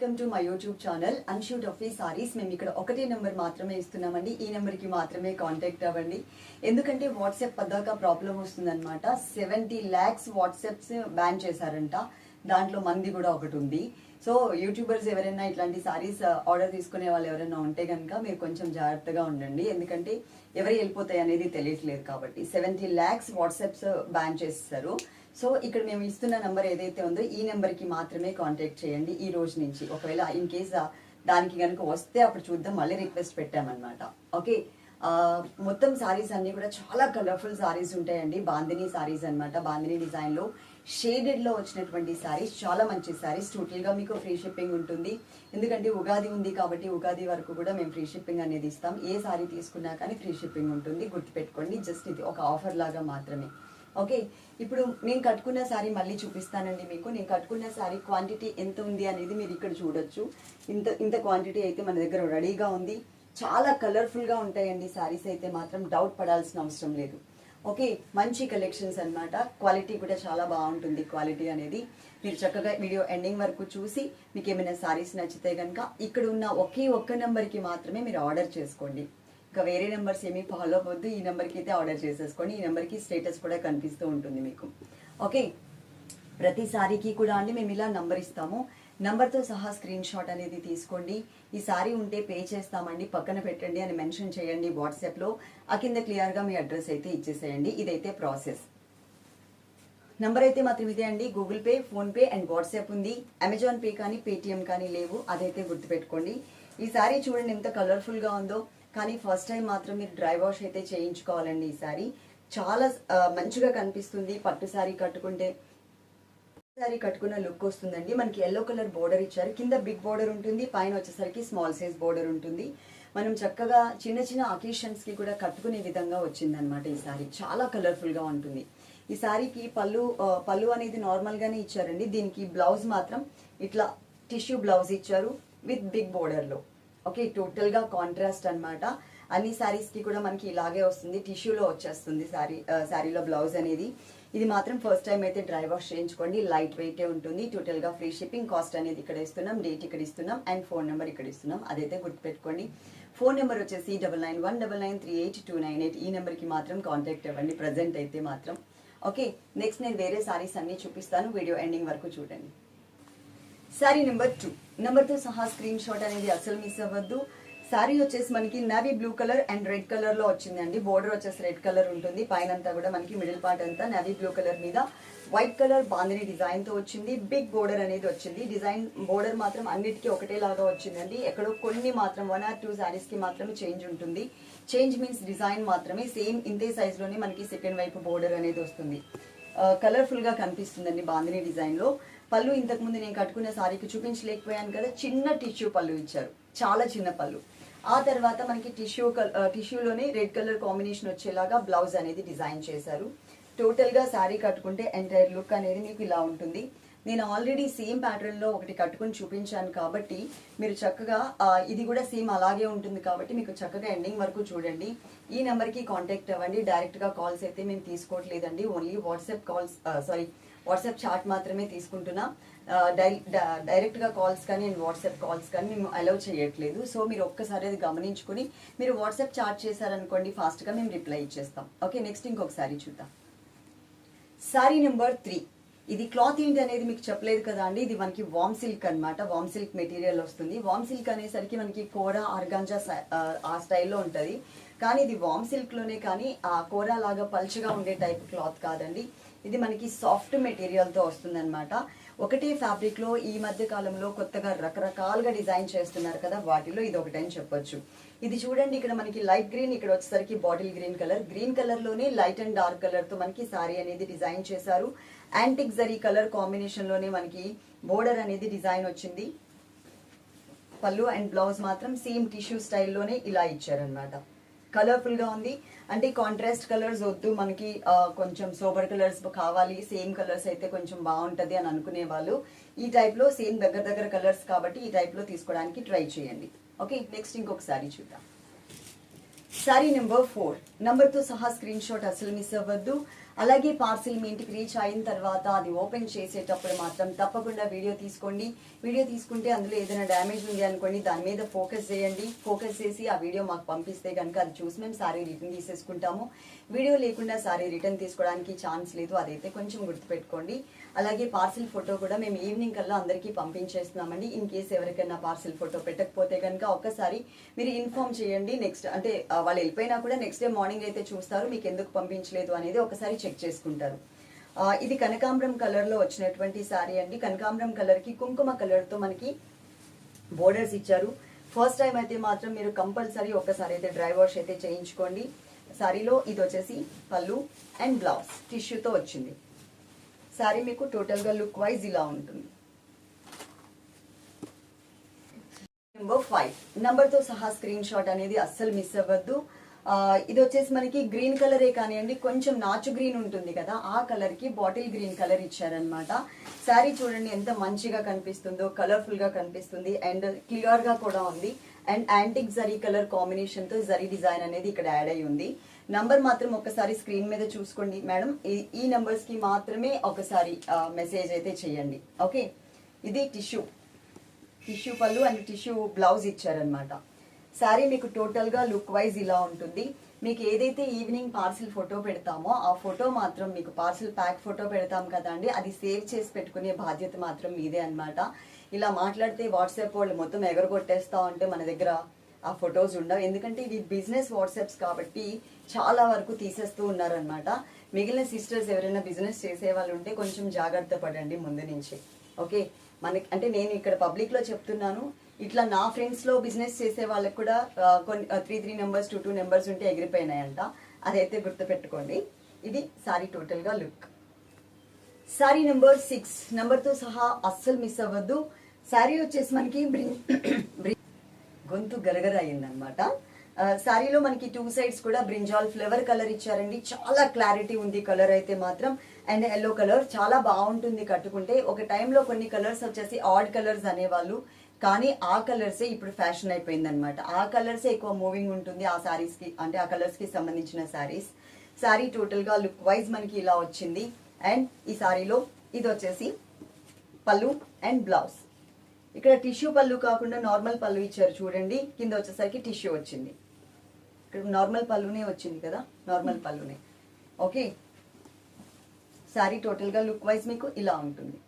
Welcome to my YouTube channel అన్షూట్ of saris మేము ఇక్కడ ఒకటే నెంబర్ మాత్రమే ఇస్తున్నామండి. ఈ నెంబర్కి మాత్రమే కాంటాక్ట్ అవ్వండి. ఎందుకంటే వాట్సాప్ పద్దాక ప్రాబ్లం వస్తుందన్నమాట. సెవెంటీ ల్యాక్స్ వాట్సాప్స్ బ్యాన్ చేశారంట. దాంట్లో మంది కూడా ఒకటి ఉంది. సో యూట్యూబర్స్ ఎవరైనా ఇట్లాంటి సారీస్ ఆర్డర్ uh, తీసుకునే వాళ్ళు ఎవరైనా ఉంటే కనుక మీరు కొంచెం జాగ్రత్తగా ఉండండి. ఎందుకంటే ఎవరు వెళ్ళిపోతాయి అనేది తెలియట్లేదు కాబట్టి. సెవెంటీ ల్యాక్స్ వాట్సాప్స్ బ్యాన్ చేస్తారు. సో ఇక్కడ మేము ఇస్తున్న నెంబర్ ఏదైతే ఉందో ఈ నెంబర్కి మాత్రమే కాంటాక్ట్ చేయండి ఈ రోజు నుంచి. ఒకవేళ ఇన్ కేస్ దానికి కనుక వస్తే అప్పుడు చూద్దాం మళ్ళీ రిక్వెస్ట్ పెట్టామన్నమాట. ఓకే? మొత్తం సారీస్ అన్నీ కూడా చాలా కలర్ఫుల్ సారీస్ ఉంటాయండి. బాందిని సారీస్ అన్నమాట. బాందిని డిజైన్లో షేడెడ్లో వచ్చినటువంటి సారీస్ చాలా మంచి సారీస్. టోటల్గా మీకు ఫ్రీ షిప్పింగ్ ఉంటుంది. ఎందుకంటే ఉగాది ఉంది కాబట్టి ఉగాది వరకు కూడా మేము ఫ్రీ షిప్పింగ్ అనేది ఇస్తాం. ఏ సారీ తీసుకున్నా కానీ ఫ్రీ షిప్పింగ్ ఉంటుంది. గుర్తుపెట్టుకోండి జస్ట్ ఇది ఒక ఆఫర్ లాగా మాత్రమే. ఓకే ఇప్పుడు నేను కట్టుకున్న శారీ మళ్ళీ చూపిస్తానండి మీకు. నేను కట్టుకున్న శారీ క్వాంటిటీ ఎంత ఉంది అనేది మీరు ఇక్కడ చూడొచ్చు. ఇంత ఇంత క్వాంటిటీ అయితే మన దగ్గర రెడీగా ఉంది. చాలా కలర్ఫుల్గా ఉంటాయండి శారీస్ అయితే మాత్రం డౌట్ పడాల్సిన అవసరం లేదు. ఓకే మంచి కలెక్షన్స్ అన్నమాట. క్వాలిటీ కూడా చాలా బాగుంటుంది క్వాలిటీ అనేది. మీరు చక్కగా వీడియో ఎండింగ్ వరకు చూసి మీకు ఏమైనా సారీస్ నచ్చితే కనుక ఇక్కడ ఉన్న ఒకే ఒక్క నెంబర్కి మాత్రమే మీరు ఆర్డర్ చేసుకోండి. ఇంకా వేరే నెంబర్స్ ఏమీ ఫాలో అవ్వద్దు. ఈ నెంబర్కి అయితే ఆర్డర్ చేసేసుకోండి ఈ నెంబర్కి స్టేటస్ కూడా కనిపిస్తూ ఉంటుంది మీకు. ఓకే? ప్రతి సారీకి కూడా అండి మేము ఇలా నంబర్ ఇస్తాము. నంబర్తో సహా స్క్రీన్ షాట్ అనేది తీసుకోండి. ఈ సారీ ఉంటే పే చేస్తామండి. పక్కన పెట్టండి అని మెన్షన్ చేయండి వాట్సాప్లో. ఆ కింద క్లియర్గా మీ అడ్రస్ అయితే ఇచ్చేసేయండి. ఇదైతే ప్రాసెస్. నంబర్ అయితే మాత్రం ఇదే అండి. Google Pay PhonePe and WhatsApp ఉంది. అమెజాన్ పే కానీ పేటిఎం కానీ లేవు. అదైతే గుర్తుపెట్టుకోండి. ఈ సారీ చూడండి ఎంత కలర్ఫుల్గా ఉందో. కానీ ఫస్ట్ టైం మాత్రం మీరు డ్రై వాష్ అయితే చేయించుకోవాలండి ఈ సారీ చాలా మంచిగా కనిపిస్తుంది. పట్టు సారీ కట్టుకుంటే సారీ కట్టుకున్న లుక్ వస్తుందండి. మనకి ఎల్లో కలర్ బోర్డర్ ఇచ్చారు. కింద బిగ్ బోర్డర్ ఉంటుంది. పైన వచ్చేసరికి స్మాల్ సైజ్ బోర్డర్ ఉంటుంది. మనం చక్కగా చిన్న చిన్న అకేషన్స్కి కూడా కట్టుకునే విధంగా వచ్చిందనమాట ఈ సారీ చాలా కలర్ఫుల్గా ఉంటుంది. ఈ సారీకి పళ్ళు పళ్ళు అనేది నార్మల్గానే ఇచ్చారండి. దీనికి బ్లౌజ్ మాత్రం ఇట్లా టిష్యూ బ్లౌజ్ ఇచ్చారు. విత్ బిగ్ బోర్డర్లో ఓకే టోటల్గా కాంట్రాస్ట్ అన్నమాట. అన్ని శారీస్కి కూడా మనకి ఇలాగే వస్తుంది టిష్యూలో వచ్చేస్తుంది సారీ సారీలో బ్లౌజ్ అనేది. ఇది మాత్రం ఫస్ట్ టైం అయితే డ్రై వాష్ చేయించుకోండి లైట్ వెయిటే ఉంటుంది. టోటల్గా ఫ్రీ షిప్పింగ్ కాస్ట్ అనేది ఇక్కడ ఇస్తున్నాం డేట్ ఇక్కడ ఇస్తున్నాం అండ్ ఫోన్ నెంబర్ ఇక్కడ ఇస్తున్నాం. అదైతే గుర్తుపెట్టుకోండి. ఫోన్ నెంబర్ వచ్చేసి double nine one double nine three eight two nine eight ఈ నెంబర్కి మాత్రం కాంటాక్ట్ అవ్వండి ప్రజెంట్ అయితే మాత్రం. ఓకే నెక్స్ట్ నేను వేరే సారీస్ అన్ని చూపిస్తాను. వీడియో ఎండింగ్ వరకు చూడండి. శారీ నెంబర్ టూ నెంబర్తో సహా స్క్రీన్ షాట్ అనేది అసలు మిస్ అవ్వద్దు. శారీ వచ్చేసి మనకి navy blue colour and red కలర్లో వచ్చిందండి. బోర్డర్ వచ్చేసి రెడ్ కలర్ ఉంటుంది. పైన అంతా కూడా మనకి మిడిల్ పార్ట్ అంతా నవీ బ్లూ కలర్ మీద వైట్ కలర్ బాందిని డిజైన్తో వచ్చింది. బిగ్ బోర్డర్ అనేది వచ్చింది. డిజైన్ బోర్డర్ మాత్రం అన్నిటికీ ఒకటేలాగా వచ్చిందండి. ఎక్కడో కొన్ని మాత్రం వన్ ఆర్ టూ శారీస్కి మాత్రమే చేంజ్ ఉంటుంది. చేంజ్ మీన్స్ డిజైన్ మాత్రమే. సేమ్ ఇంతే సైజ్లోనే మనకి సెకండ్ వైపు బోర్డర్ అనేది వస్తుంది. కలర్ఫుల్గా కనిపిస్తుందండి బాందిని డిజైన్లో. పళ్ళు ఇంతకు ముందు నేను కట్టుకున్న సారీకి చూపించలేకపోయాను కదా చిన్న టిష్యూ పళ్ళు ఇచ్చారు. చాలా చిన్న పళ్ళు. ఆ తర్వాత మనకి టిష్యూ టిష్యూలోనే రెడ్ కలర్ కాంబినేషన్ వచ్చేలాగా బ్లౌజ్ అనేది డిజైన్ చేశారు. టోటల్గా శారీ కట్టుకుంటే ఎంటైర్ లుక్ అనేది మీకు ఇలా ఉంటుంది. నేను ఆల్రెడీ సేమ్ ప్యాటర్న్లో ఒకటి కట్టుకుని చూపించాను కాబట్టి మీరు చక్కగా ఇది కూడా సేమ్ అలాగే ఉంటుంది కాబట్టి మీకు చక్కగా ఎండింగ్ వరకు చూడండి. ఈ నెంబర్కి కాంటాక్ట్ అవ్వండి. డైరెక్ట్గా కాల్స్ అయితే మేము తీసుకోవట్లేదండి. Only WhatsApp calls sorry WhatsApp chat మాత్రమే తీసుకుంటున్నా. డై- డైరెక్ట్గా కాల్స్ కానీ అండ్ వాట్సాప్ కాల్స్ కానీ మేము అలౌ చేయట్లేదు. సో మీరు ఒక్కసారి అది గమనించుకుని మీరు వాట్సాప్ చాట్ చేశారనుకోండి ఫాస్ట్గా మేము రిప్లై ఇచ్చేస్తాం. ఓకే నెక్స్ట్ ఇంకొకసారి చూద్దాం. సారీ నెంబర్ త్రీ ఇది క్లాత్ ఏంటి అనేది మీకు చెప్పలేదు కదా అండి. ఇది మనకి వామ్ సిల్క్ అన్నమాట. వామ్ సిల్క్ మెటీరియల్ వస్తుంది. వామ్ సిల్క్ అనేసరికి మనకి కోరా ఆర్గాంజా ఆ, స్టైల్లో ఉంటుంది. కానీ ఇది వామ్ సిల్క్లోనే కానీ ఆ కోరా లాగా పల్చగా ఉండే టైప్ క్లాత్ కాదండి. ఇది మనకి సాఫ్ట్ మెటీరియల్తో వస్తుందన్నమాట. ఒకటే ఫ్యాబ్రిక్లో ఈ మధ్య కాలంలో కొత్తగా రకరకాలుగా డిజైన్ చేస్తున్నారు కదా వాటిలో ఇది ఒకటని చెప్పొచ్చు. ఇది చూడండి ఇక్కడ మనకి లైట్ గ్రీన్ ఇక్కడ వచ్చేసరికి బాటిల్ గ్రీన్ కలర్ గ్రీన్ కలర్లోనే లైట్ అండ్ డార్క్ కలర్తో మనకి సారీ అనేది డిజైన్ చేశారు. యాంటిక్ జరీ కలర్ కాంబినేషన్లోనే మనకి బోర్డర్ అనేది డిజైన్ వచ్చింది. పళ్ళు అండ్ బ్లౌజ్ మాత్రం సేమ్ టిష్యూ స్టైల్లోనే ఇలా ఇచ్చారనమాట కలర్ఫుల్గా ఉంది. అంటే కాంట్రాస్ట్ కలర్స్ వద్దు మనకి కొంచెం సోబర్ కలర్స్ కావాలి. సేమ్ కలర్స్ అయితే కొంచెం బాగుంటది అని అనుకునే వాళ్ళు ఈ టైప్లో సేమ్ దగ్గర దగ్గర కలర్స్ కాబట్టి ఈ టైప్లో తీసుకోవడానికి ట్రై చేయండి. ఓకే నెక్స్ట్ ఇంకొకసారి చూద్దాం. సారీ నెంబర్ ఫోర్ నెంబర్తో సహా స్క్రీన్ షాట్ అసలు మిస్ అవ్వద్దు. అలాగే పార్సిల్ మీ ఇంటికి రీచ్ అయిన తర్వాత అది ఓపెన్ చేసేటప్పుడు మాత్రం తప్పకుండా వీడియో తీసుకోండి. వీడియో తీసుకుంటే అందులో ఏదైనా డ్యామేజ్ ఉంది అనుకోండి దాని మీద ఫోకస్ చేయండి. ఫోకస్ చేసి ఆ వీడియో మాకు పంపిస్తే కనుక అది చూసి మేము సారీ రిటర్న్ తీసేసుకుంటాము. వీడియో లేకుండా సారీ రిటర్న్ తీసుకోవడానికి ఛాన్స్ లేదు. అదైతే కొంచెం గుర్తుపెట్టుకోండి. అలాగే పార్సిల్ ఫోటో కూడా మేము ఈవినింగ్ కల్లా అందరికీ పంపించేస్తున్నామండి. ఇన్ కేస్ ఎవరికైనా పార్సిల్ ఫోటో పెట్టకపోతే కనుక ఒక్కసారి మీరు ఇన్ఫార్మ్ చేయండి. నెక్స్ట్ అంటే వాళ్ళు వెళ్ళిపోయినా కూడా నెక్స్ట్ డే మార్నింగ్ అయితే చూస్తారు. మీకు ఎందుకు పంపించలేదు అనేది ఒకసారి చెక్ చేసుకుంటారు. ఇది కనకాంబరం కలర్లో వచ్చినటువంటి శారీ అండి. కనకాంబరం కలర్కి కుంకుమ కలర్తో మనకి బోర్డర్స్ ఇచ్చారు. ఫస్ట్ టైం అయితే మాత్రం మీరు కంపల్సరీ ఒక్కసారి అయితే డ్రై వాష్ అయితే చేయించుకోండి. సారీలో ఇది వచ్చేసి పళ్ళు అండ్ బ్లౌజ్ టిష్యూతో వచ్చింది. సారీ మీకు టోటల్గా లుక్ వైజ్ ఇలా ఉంటుంది. నెంబర్ ఫైవ్ నెంబర్తో సహా స్క్రీన్ షాట్ అనేది అస్సలు మిస్ అవ్వద్దు. ఇది వచ్చేసి మనకి గ్రీన్ కలరే కానివ్వండి కొంచెం నాచు గ్రీన్ ఉంటుంది కదా ఆ కలర్కి బాటిల్ గ్రీన్ కలర్ ఇచ్చారనమాట శారీ చూడండి ఎంత మంచిగా కనిపిస్తుందో కలర్ఫుల్గా కనిపిస్తుంది అండ్ క్లియర్గా కూడా ఉంది. అండ్ యాంటిక్ జరీ కలర్ కాంబినేషన్తో జరీ డిజైన్ అనేది ఇక్కడ యాడ్ అయి ఉంది. నంబర్ మాత్రం ఒకసారి స్క్రీన్ మీద చూసుకోండి. మేడం ఈ- ఈ నంబర్స్కి మాత్రమే ఒకసారి మెసేజ్ అయితే చేయండి. ఓకే ఇది టిష్యూ టిష్యూ పళ్ళు అండ్ టిష్యూ బ్లౌజ్ ఇచ్చారనమాట శారీ మీకు టోటల్గా లుక్ వైజ్ ఇలా ఉంటుంది. మీకు ఏదైతే ఈవినింగ్ పార్సిల్ ఫోటో పెడతామో ఆ ఫోటో మాత్రం మీకు పార్సిల్ ప్యాక్ ఫోటో పెడతాం కదండి. అది సేవ్ చేసి పెట్టుకునే బాధ్యత మాత్రం మీదే అన్నమాట. ఇలా మాట్లాడితే వాట్సాప్ వాళ్ళు మొత్తం ఎగరగొట్టేస్తా ఉంటే మన దగ్గర ఆ ఫొటోస్ ఉండవు. ఎందుకంటే ఇవి బిజినెస్ వాట్సాప్స్ కాబట్టి చాలా వరకు తీసేస్తూ ఉన్నారనమాట మిగిలిన సిస్టర్స్ ఎవరైనా బిజినెస్ చేసే వాళ్ళు ఉంటే కొంచెం జాగ్రత్త పడండి ముందు నుంచి. ఓకే? మనకి అంటే నేను ఇక్కడ పబ్లిక్లో చెప్తున్నాను. ఇట్లా నా ఫ్రెండ్స్లో బిజినెస్ చేసే వాళ్ళకి కూడా కొన్ని three three numbers two two numbers ఉంటే ఎగిరిపోయినాయంట. అదైతే గుర్తుపెట్టుకోండి. ఇది సారీ టోటల్గా లుక్. Sorry number six. నెంబర్తో సహా అస్సలు మిస్ అవ్వద్దు. సారీ వచ్చేసి మనకి గొంతు గరగర అయిందనమాట శారీలో మనకి టూ సైడ్స్ కూడా బ్రింజాల్ ఫ్లేవర్ కలర్ ఇచ్చారండి. చాలా క్లారిటీ ఉంది కలర్ అయితే మాత్రం. అండ్ ఎల్లో కలర్ చాలా బాగుంటుంది కట్టుకుంటే. ఒక టైంలో కొన్ని కలర్స్ వచ్చేసి ఆడ్ కలర్స్ అనేవాళ్ళు. కానీ ఆ కలర్సే ఇప్పుడు ఫ్యాషన్ అయిపోయింది అనమాట ఆ కలర్సే ఎక్కువ మూవింగ్ ఉంటుంది ఆ శారీస్కి అంటే ఆ కలర్స్కి సంబంధించిన శారీస్ శారీ టోటల్గా లుక్ వైజ్ మనకి ఇలా వచ్చింది. అండ్ ఈ సారీలో ఇది వచ్చేసి పళ్ళు అండ్ బ్లౌజ్ ఇక్కడ టిష్యూ పళ్ళు కాకుండా నార్మల్ పళ్ళు ఇచ్చారు చూడండి. కింద వచ్చేసరికి టిష్యూ వచ్చింది. ఇక్కడ నార్మల్ పళ్ళునే వచ్చింది కదా? నార్మల్ పళ్ళునే. ఓకే? సారీ టోటల్గా లుక్ వైజ్ మీకు ఇలా ఉంటుంది.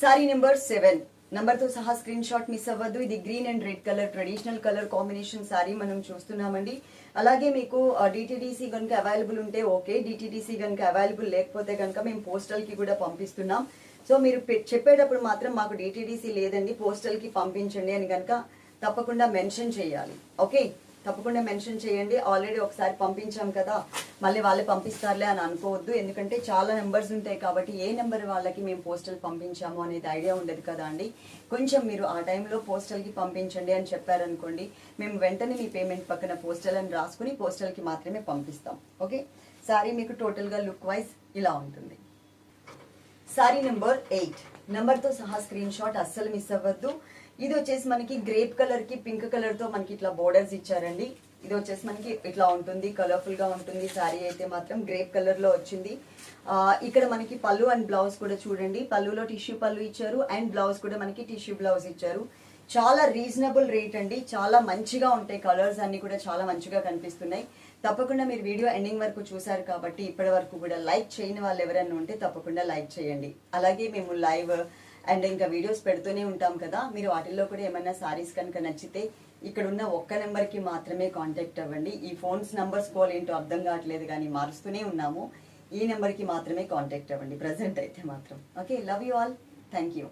Sari number seven. నెంబర్తో సహా స్క్రీన్ షాట్ మిస్ అవ్వద్దు. ఇది green and red colour traditional colour combination sari మనం చూస్తున్నామండి. అలాగే మీకు డిటిడిసి కనుక అవైలబుల్ ఉంటే ఓకే. డిటీడీసీ కనుక అవైలబుల్ లేకపోతే కనుక మేము పోస్టల్కి కూడా పంపిస్తున్నాం. సో మీరు పె- చెప్పేటప్పుడు మాత్రం మాకు డిటిడిసి లేదండి పోస్టల్కి పంపించండి అని కనుక తప్పకుండా మెన్షన్ చేయాలి. ఓకే? తప్పకుండా మెన్షన్ చేయండి. ఆల్రెడీ ఒకసారి పంపించాం కదా మళ్ళీ వాళ్ళే పంపిస్తారులే అని అనుకోవద్దు. ఎందుకంటే చాలా నెంబర్స్ ఉంటాయి కాబట్టి ఏ నెంబర్ వాళ్ళకి మేము పోస్టల్ పంపించాము అనేది ఐడియా ఉండదు కదా అండి. కొంచెం మీరు ఆ టైంలో పోస్టల్కి పంపించండి అని చెప్పారనుకోండి మేము వెంటనే మీ పేమెంట్ పక్కన పోస్టల్ అని రాసుకుని పోస్టల్కి మాత్రమే పంపిస్తాం. ఓకే? సారీ మీకు టోటల్గా లుక్ వైజ్ ఇలా ఉంటుంది. సారీ నెంబర్ ఎయిట్ నెంబర్తో సహా స్క్రీన్ షాట్ అస్సలు మిస్ అవ్వద్దు. ఇది వచ్చేసి మనకి గ్రేప్ కలర్కి పింక్ కలర్తో మనకి ఇట్లా బోర్డర్స్ ఇచ్చారండి. ఇది వచ్చేసి మనకి ఇట్లా ఉంటుంది కలర్ఫుల్గా ఉంటుంది. సారీ అయితే మాత్రం గ్రేప్ కలర్లో వచ్చింది. ఇక్కడ మనకి పళ్ళు అండ్ బ్లౌజ్ కూడా చూడండి. పళ్ళులో టిష్యూ పళ్ళు ఇచ్చారు అండ్ బ్లౌజ్ కూడా మనకి టిష్యూ బ్లౌజ్ ఇచ్చారు. చాలా రీజనబుల్ రేట్ అండి. చాలా మంచిగా ఉంటాయి. కలర్స్ అన్ని కూడా చాలా మంచిగా కనిపిస్తున్నాయి. తప్పకుండా మీరు వీడియో ఎండింగ్ వరకు చూశారు కాబట్టి ఇప్పటి వరకు కూడా లైక్ చేయని వాళ్ళు ఎవరైనా ఉంటే తప్పకుండా లైక్ చేయండి. అలాగే మేము లైవ్ అండ్ ఇంకా వీడియోస్ పెడుతూనే ఉంటాం కదా. మీరు వాటిల్లో కూడా ఏమైనా సారీస్ కనుక నచ్చితే ఇక్కడ ఉన్న ఒక్క నెంబర్కి మాత్రమే కాంటాక్ట్ అవ్వండి. ఈ ఫోన్స్ నంబర్స్ కోల్ ఏంటో అర్థం కావట్లేదు కానీ మారుస్తూనే ఉన్నాము. ఈ నెంబర్కి మాత్రమే కాంటాక్ట్ అవ్వండి. ప్రజెంట్ అయితే మాత్రం. Okay love you all thank you